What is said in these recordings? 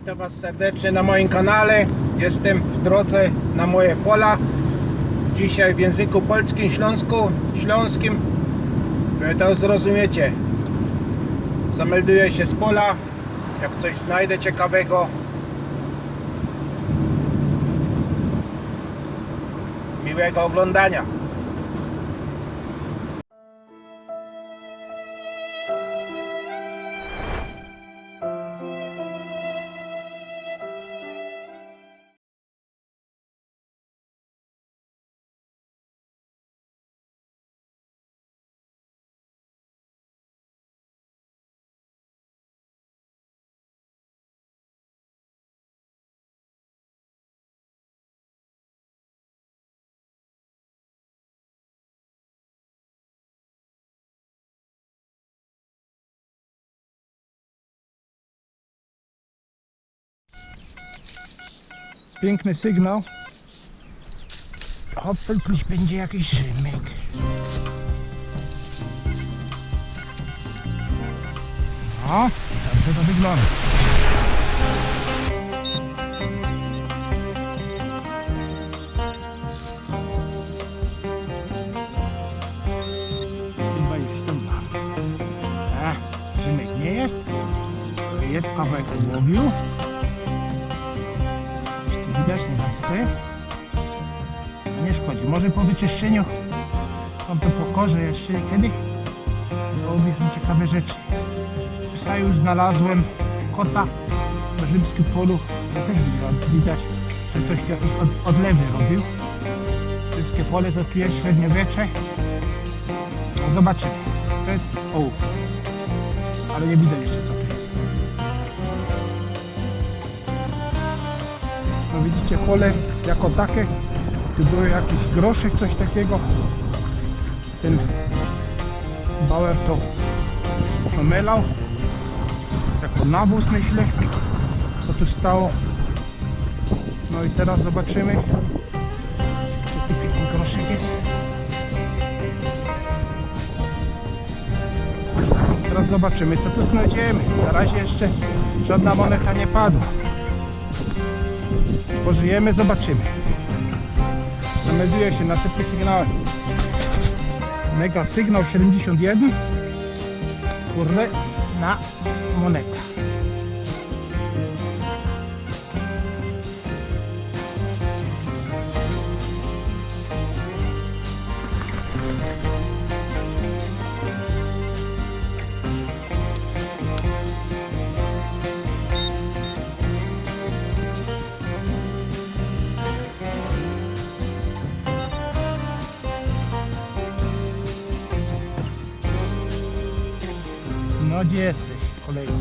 Witam Was serdecznie na moim kanale. Jestem w drodze na moje pola. Dzisiaj w języku polskim, śląsku, śląskim. Wy To zrozumiecie. Zamelduję się z pola. Jak coś znajdę ciekawego. Miłego oglądania. Piękny sygnał. Plus będzie jakiś szymek. No, dobrze to wygląda. A, szymek nie jest. Jest kawałek ołowiu. Coś tu widać, nie wiem co to jest. Nie szkodzi. Może po wyczyszczeniu on to pokorze jeszcze kiedy. Robię ciekawe rzeczy. Psa znalazłem, kota na rzymskim polu. Ja też widać, że ktoś jakieś od, odlewy robił. Rzymskie pole to tu jest średniowiecze. No Zobaczymy. To jest ołów. Ale nie widać jeszcze co widzicie pole jako takie. Tu było jakiś groszek, coś takiego. Ten Bauer to omelał. Jako nawóz myślę. Co tu stało. No i teraz zobaczymy. Co tu groszek jest. Teraz zobaczymy co tu znajdziemy. Na razie jeszcze żadna moneta nie padła. Pożyjemy, zobaczymy. Zamelduje się na szybkie sygnały. Mega sygnał 71. Kurde, na monetę. Gdzie jesteś, kolego?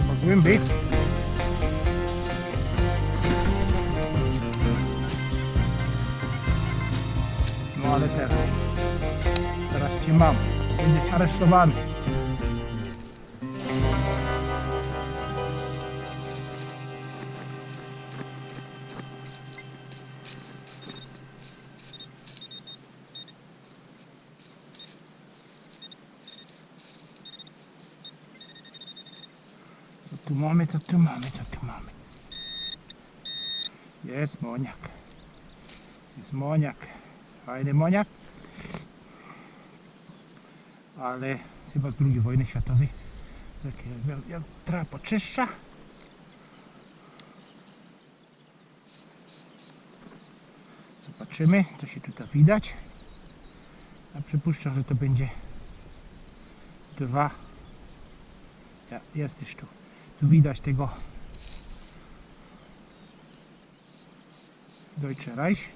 Chyba głębiej. No ale teraz. Teraz cię mam. Będziesz aresztowany. Tu mamy, co tu mamy, co tu mamy? Jest moniak. Jest moniak. Fajny moniak. Ale chyba z II wojny światowej. Jak- jak Trochę poczyszcza. Zobaczymy, co się tutaj widać. Ja przypuszczam, że to będzie dwa. Ja, jesteś tu. Tu widać tego Deutsche Reich.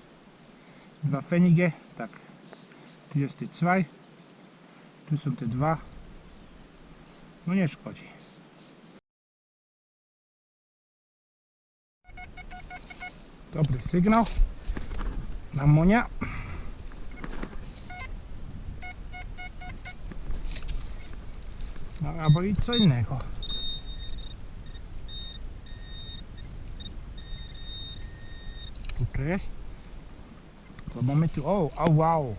Dwa Pfennige, tak. Tu jest te zwei. Tu są te dwa. No nie szkodzi. Dobry sygnał. Na monia. No albo i co innego. Tu to mamy tu? O, o wow.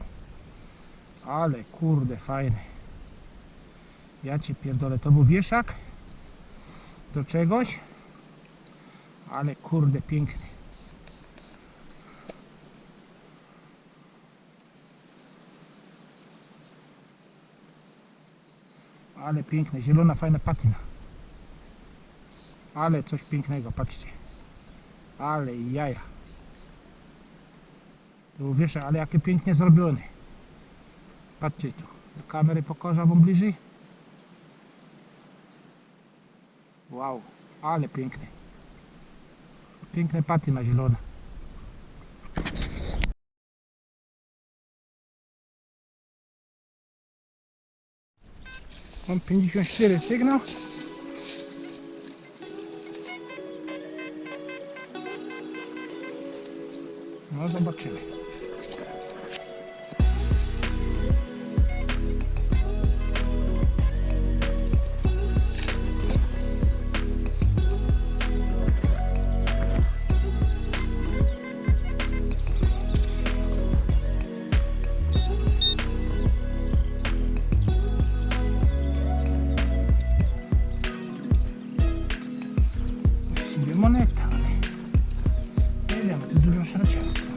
Ale kurde, fajny. Ja cię pierdolę, to był wieszak do czegoś, ale kurde, piękny. Ale piękne, zielona, fajna patina. Ale coś pięknego, patrzcie. Ale jaja. Tu wiesz, ale jakie pięknie zrobione. Patrzcie tu. Do kamery pokażę wam bliżej. Wow, ale piękne. Piękne patina zielona. Mam 54 sygnał. No zobaczymy. Wiem, to dużo szarciarstwa.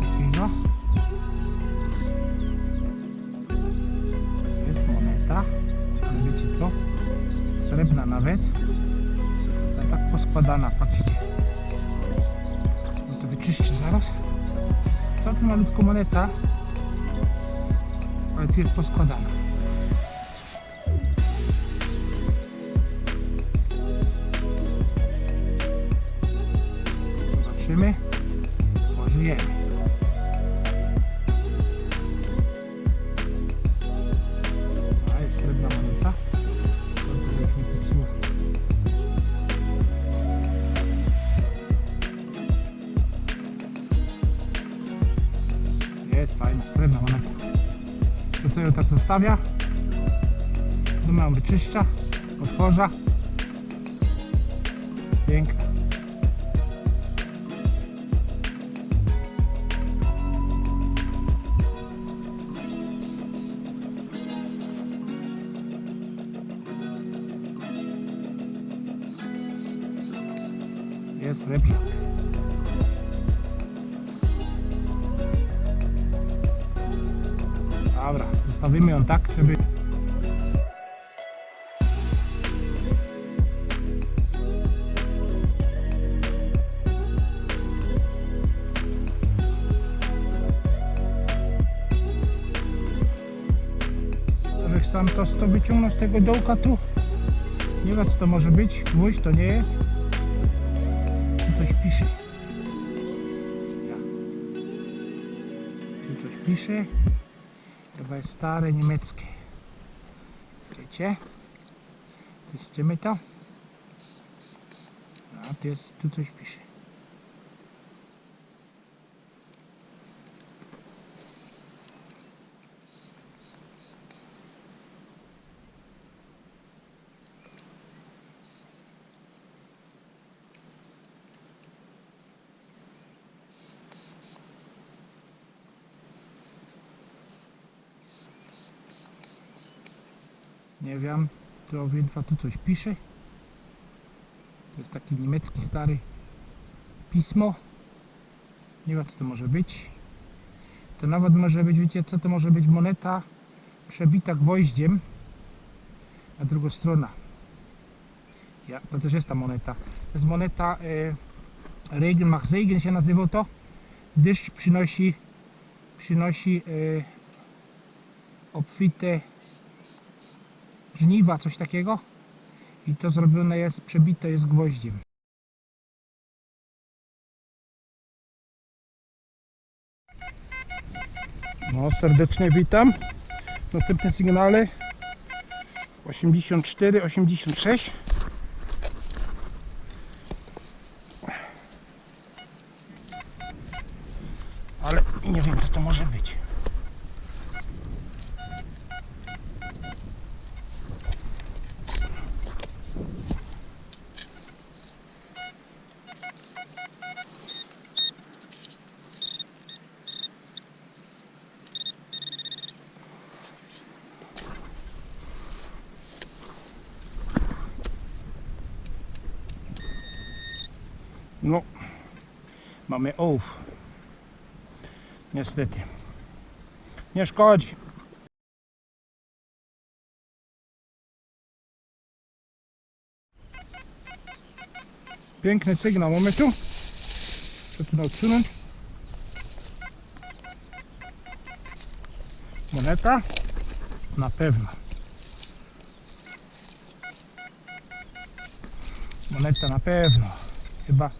Takiego. Jest wiecie co? Srebrna nawet. Ale tak poskładana, patrzcie. No to wyczyszczę zaraz. Całkiem malutko moneta, ale tu jest Ją tak zostawia? Tu mam wyczyszcza, otworza. Piękna. Jest srebrzak. Dobra, zostawimy ją tak, żeby... Sam to, to wyciągnął z tego dołka tu. Nie wiem co to może być. Gwóźdź to nie jest. Tu coś pisze. Tu coś pisze. Jest stare niemieckie. Wiecie? Czyścimy to. A tu jest, tu coś pisze. Nie wiem, to obydwa tu coś pisze. To jest taki niemiecki stary pismo. Nie wiem co to może być. To nawet może być, wiecie co to może być moneta przebita gwoździem. A druga strona. Ja, to też jest ta moneta. To jest moneta e, Regen mach Segen się nazywa to. Deszcz przynosi przynosi e, obfite żniwa, coś takiego. I to zrobione jest, przebite jest gwoździem. No, serdecznie witam. Następne sygnały 84, 86. Ale nie wiem co to może być. No, mamy ołów. Niestety. Nie szkodzi. Piękny sygnał mamy tu. Co tu odsunąć? Moneta? Na pewno. Moneta na pewno. Chyba,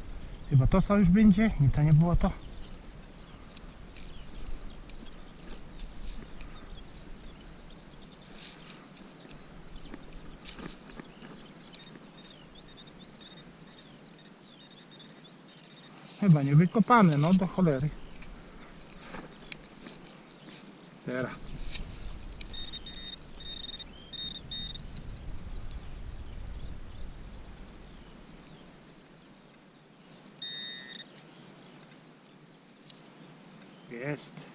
chyba to co już będzie? Nie, to nie było to. Chyba nie wykopane, no do cholery. Teraz. Jest.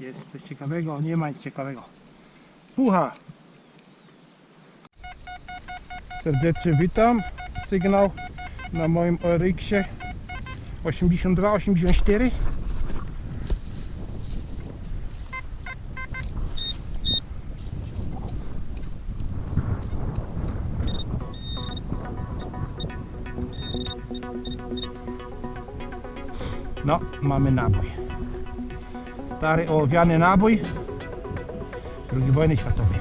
Jest coś ciekawego, nie ma nic ciekawego. Pucha. Serdecznie witam. Sygnał na moim ORX-ie 82-84. No, mamy nabój. Stary ołowiany nabój II wojny światowej.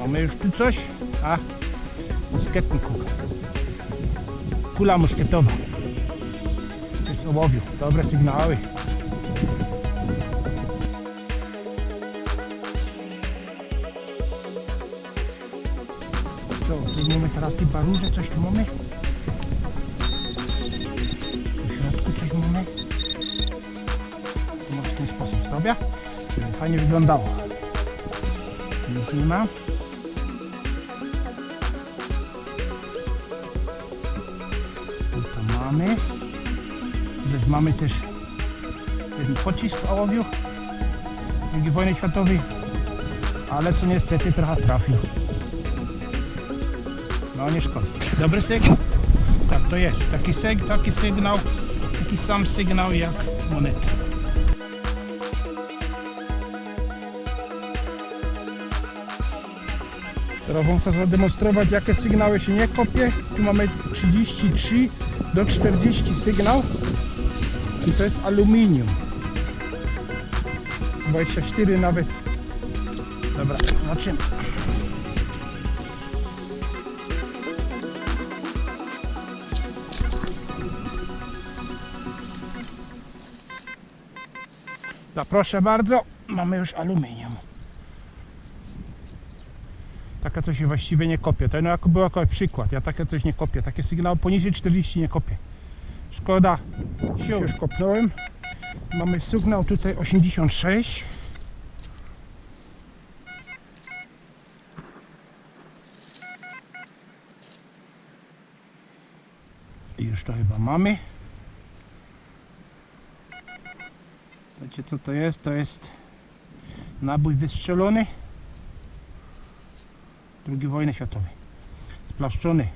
Mamy już tu coś? A, kula. Kula muszkietowa. Jest ołowiu. Dobre sygnały. Mamy teraz te barurze, coś tu mamy? W środku coś mamy? To w ten sposób zrobię. Fajnie wyglądało. Nic nie ma. Tu to mamy. Też mamy też jeden pocisk w ołowiu II wojny światowej, ale co niestety trochę trafił. No nie szkodzi. Dobry sygnał? Tak to jest. Taki, syg, taki sygnał, taki sam sygnał jak moneta. Teraz chcę zademonstrować jakie sygnały się nie kopie. Tu mamy 33 do 40 sygnał i to jest aluminium. 24 nawet. Dobra, zobaczymy. No proszę bardzo, mamy już aluminium. Takie coś właściwie nie kopie. To no, jako był jako przykład. Ja takie coś nie kopię. Takie sygnały poniżej 40 nie kopię. Szkoda. Się już kopnąłem. Mamy sygnał tutaj 86. I już to chyba mamy. Wiecie co to jest? To jest nabój wystrzelony II wojny światowej. Splaszczony